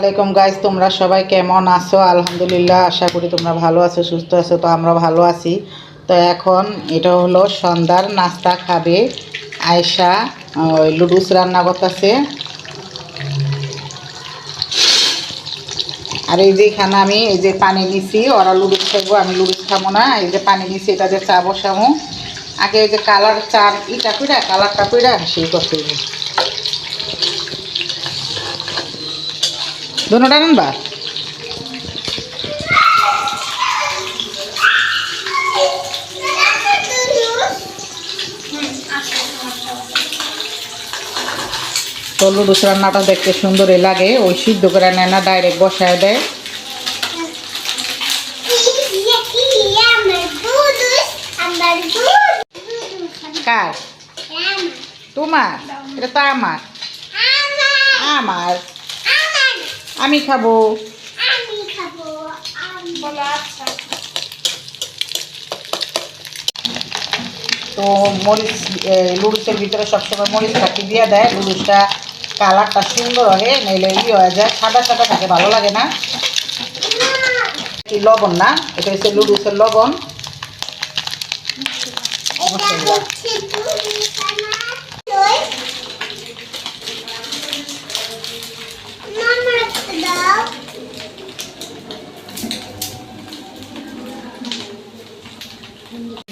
আলাইকুম গাইজ তোমরা সবাই কেমন আছো? আলহামদুলিল্লাহ, আশা করি তোমরা ভালো আছো, সুস্থ আছো, তো আমরা ভালো আছি। তো এখন এটা হলো সন্ধ্যার নাস্তা খাবে আয়সা লুডুস রান্না করতেছে। আর এই যে এখানে আমি এই যে পানি নিছি ওরা লুডুস খাইবো আমি লুডুস খাব না। এই যে পানি নিছি এটা যে চা বসাবো। আগে এই যে কালার চার ইটা কইরা কালারটা কইরা সেই করতে দুটা রানবা তো লুডুস রান্নাটা দেখতে সুন্দরই লাগে। ওই সিদ্ধ করে নেয় না ডাইরেক্ট বসায় দেয়। কার? তোমার? এটা তো আমার। আমার? আমি খাব। তো মরিচ লুডুসের ভিতরে সবসময় মরিচ কাটি দিয়ে দেয়। লুডুসটা কালারটা সুন্দর হয় নইলে ই হয়ে যায় সাদা সাদা থাকে ভালো লাগে না। কি লবণ না এটা হচ্ছে লুডুসের লবণ।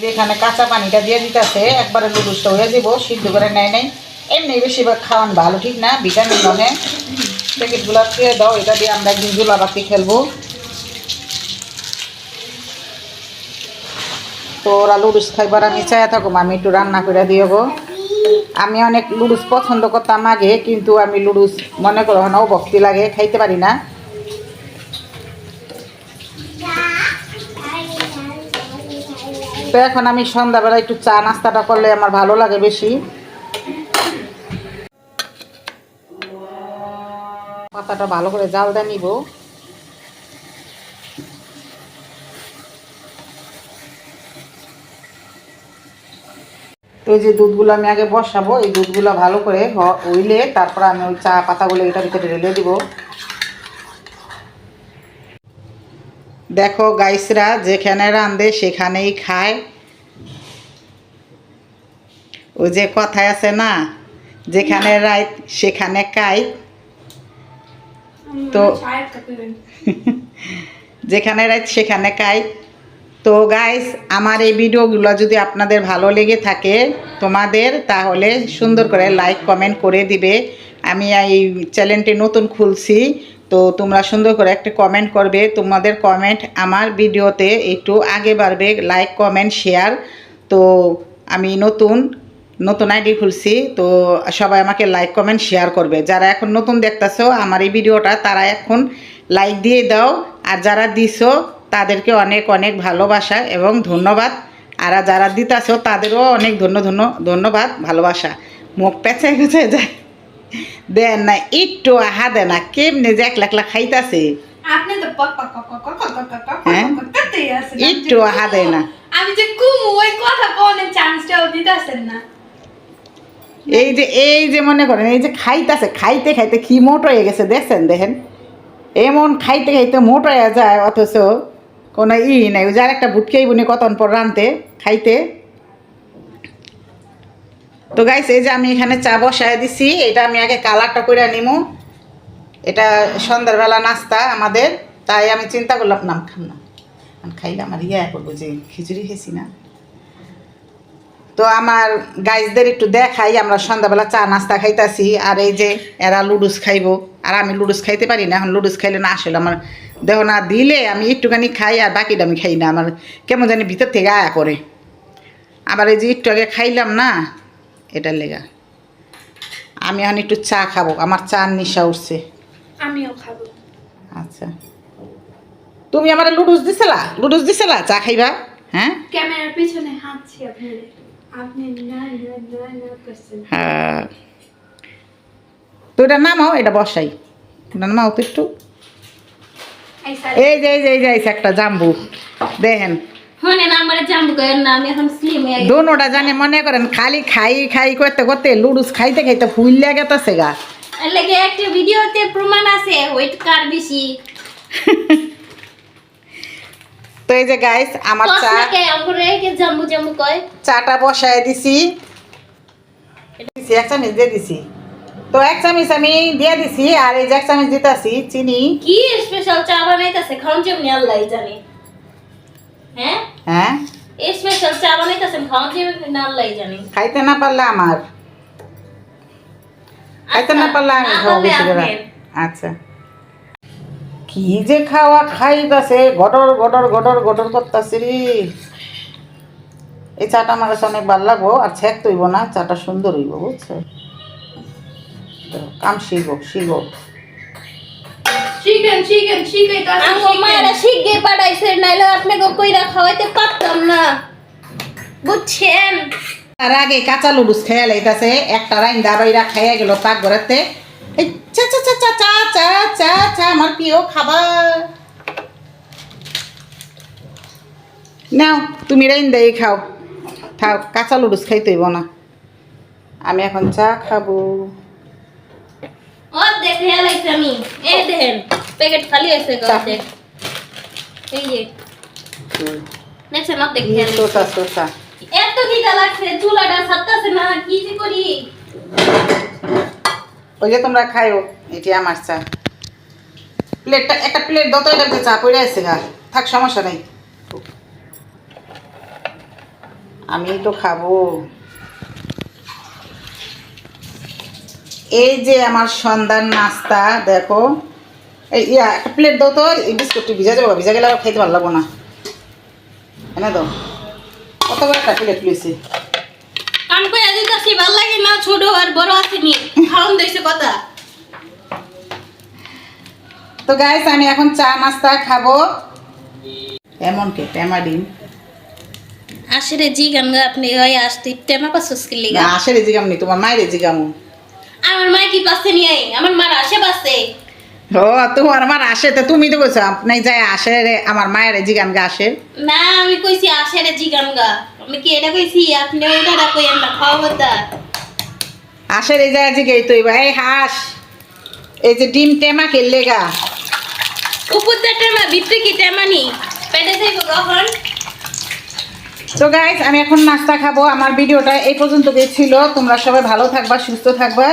যেখানে কাঁচা পানিটা দিয়ে দিতেছে, একবারে লুডুসটা হয়ে যাব, সিদ্ধ করে নেয় নেই। এমনি বেশিরভাগ খাওয়ান ভালো, ঠিক না? ভিটামিন অনেক। প্যাকেটগুলো খেয়ে দাও, এটা দিয়ে আমরা একদিন জুলাবাতি খেলব। তো ওরা লুডুস খাইবার আমি চাই থাকুম, আমি একটু রান্না করে দিয়ে আমি অনেক লুডুস পছন্দ করতাম আগে, কিন্তু আমি লুডুস মনে করো না ভক্তি লাগে, খাইতে পারি না। তো এখন আমি সন্ধ্যাবেলা একটু চা নাস্তাটা করলে আমার ভালো লাগে বেশি। পাতাটা ভালো করে জাল দিয়ে নিব। এই যে দুধগুলো আমি আগে বসাবো, এই দুধগুলো ভালো করে হইলে তারপর আমি ওই চা পাতাগুলো এটার ভিতরে ঢেলে দিব। দেখো গাইসরা যেখানে রান্ধে সেখানেই খায়। ওই যে কথায় আছে না যেখানে রাইত সেখানে কাই তো যেখানে রাইত সেখানে কাই তো গাইস আমার এই ভিডিওগুলো যদি আপনাদের ভালো লেগে থাকে তোমাদের তাহলে সুন্দর করে লাইক কমেন্ট করে দিবে। আমি এই চ্যানেলটি নতুন খুলছি। তো তোমরা সুন্দর করে একটা কমেন্ট করবে। তোমাদের কমেন্ট আমার ভিডিওতে একটু আগে বাড়বে। লাইক কমেন্ট শেয়ার তো আমি নতুন নতুন আইডি খুলছি। তো সবাই আমাকে লাইক কমেন্ট শেয়ার করবে। যারা এখন নতুন দেখতেছো, আমার এই ভিডিওটা তারা এখন লাইক দিয়ে দাও। আর যারা দিছো, তাদেরকে অনেক অনেক ভালোবাসা এবং ধন্যবাদ। আর যারা দিতাছো, তাদেরও অনেক ধন্য ধন্য, ধন্যবাদ, ভালোবাসা। মুখ পেঁচায় পেঁচায় যায়। দেন না একটু আহা দেন না যে এক লাখ লাখ খাইতাছে একটু আহা দেয় না। আমি যে কুমু ওই কথা কোনে চান্সটাও দিতাছেন না। এই যে এই যে মনে করেন এই যে খাইতাছে খাইতে খাইতে কি মোট হয়ে গেছে দেখছেন দেখেন? এমন খাইতে খাইতে মোট হয়ে যায় অথচ কোনো ই নাই ওই একটা আরেকটা বুটকেই বুনি কতন পর রানতে খাইতে। তো গাইস এই যে আমি এখানে চা বসায় দিছি, এটা আমি আগে কালারটা করে নিমু। এটা সন্ধ্যাবেলা নাস্তা আমাদের, তাই আমি চিন্তা করলাম, নাম খাম না। খাইলে আমার ইয়া করব যে খিচুড়ি খেয়েছি না। তো আমার গাইজদের একটু দেখাই, আমরা সন্ধ্যাবেলা চা নাস্তা খাইতাছি, আর এই যে এরা লুডুস খাইবো। আর আমি লুডুস খাইতে পারি না, এখন লুডুস খাইলে না আসলে আমার দেহ না দিলে আমি একটুখানি খাই, আর বাকিটা আমি খাই না। আমার কেমন জানি ভিতর থেকে আয়া করে। আবার এই যে একটু আগে খাইলাম না এটার লেগা। আমি এখন একটু চা খাব আমার চা নিশা উঠছে। আমিও খাব। আচ্ছা। তুমি আমার লুডুস দিছিলা? লুডুস দিছিলা? চা খাইবা? হ্যাঁ? ক্যামেরার পিছনে হাঁটছি আপনি। না না না না করছেন। হ্যাঁ। তো এটা নামাও এটা বসাই। এটা নামাও তো একটু। এই যে এই যে এই যে একটা জাম্বু। দেখেন। দোনোটা জানে মনে করেন খালি খাই খাই করতে করতে লুডুস খাইতে খাইতে ফুললে গেতেছে গা। লাগে একটা ভিডিওতে প্রমাণ আছে ওয়েট কার বেশি? তো এই যে গাইস আমার চা জাম্বু জাম্বু কয়। চাটা বসায় দিছি। দিছি, এক চামচ দিয়ে দিছি। তো এক চামচ আমি দিয়ে দিছি আর এই যে এক চামচ দিতেছি চিনি। কি স্পেশাল চা বানাইতাছে খাওন যেমনি আল্লাহ জানে। হ্যাঁ? স্পেশাল চা বানাইতাছেন খাওন যেমনি আল্লাহ জানে। খাইতে না পারলে আমার। খাইতে না পারলে আমি না বেশি করে। আচ্ছা। কি যে খাওয়া খাইতাছে গডর গডর গডর গডর করতাছে এই চাটা আমার কাছে অনেক ভালো লাগবো আর ছেক তৈব না চাটা সুন্দর হইব বুঝছ? কাম শিখব শিখব। চিকেন চিকেন চিকেন তো আমার মায়েরা শিখে পাঠাইছে নাইলে আপনাকে কইরা খাওয়াইতে পারতাম না। বুঝছেন? তার আগে কাঁচা লুডুস খেয়ে লাইতাছে একটা রাইন দাবাইরা খাইয়া গেল পাক ঘরেতে এই চা চা চা চা চা চা চা চা আমার প্রিয় খাবার। নাও তুমি রাইন দেই খাও। খাও কাঁচা লুডুস খাইতে হইব না। আমি এখন চা খাব। অর্ধেক খেয়াল আছে আমি। এই দেখেন প্যাকেট খালি হয়েছে চা। অর্ধেক এই যে। দেখছেন অর্ধেক খেয়াল সোসা সোসা এত কিটা লাগছে চুলাটা সাতটাছে না কি যে করি? ওই যে তোমরা খাইও এটি আমার চা। প্লেটটা একটা প্লেট দত এটাতে চা পড়ে আছে গা। থাক সমস্যা নেই। আমি তো খাব। এই যে আমার সন্ধ্যার নাস্তা দেখো। এই ইয়া একটা প্লেট দাও তো এই বিস্কুটটি ভিজা যাব ভিজা গেলে আবার খাইতে ভালো লাগবো না। এনে দাও। কত বড় একটা প্লেট লইছি? কাম করে দিতেছি ভালো লাগে না ছোট আর বড় আসেনি। খাওন দিয়েছে কথা। তো গাইস আমি এখন চা নাস্তা খাব। এমন কে? টেমাডিন আসলে জি গান আপনি ওই আসতে টেমা পাসস কি না লিগা? আসে রে জিগাম নি তোমার মায়ের জিগামু। আমার মা কি পাশে নিয়ে আমার মার আসে পাশে ও তোমার আমার আসে তো তুমি তো কইছো আপনি যাই আসে রে আমার মায়ের জিগান গা আসে না আমি কইছি আসে রে জি গান গা। আমি কি এটা কইছি? আপনি ওইটা কইেন না খাওয়া কথা আসে রে যায় জিগাই তুই ভাই হাস। এই যে ডিম টেমা খেললে গা। উপর দিয়ে টেমা ভিতরে কি টেমা নি? পেটে যাইব কখন? তো গাইস আমি এখন নাস্তা খাব। আমার ভিডিওটা এই পর্যন্তই ছিল। তোমরা সবাই ভালো থাকবা সুস্থ থাকবা।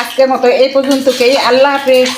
আজকের মতো এই পর্যন্তকেই। আল্লাহ হাফেজ।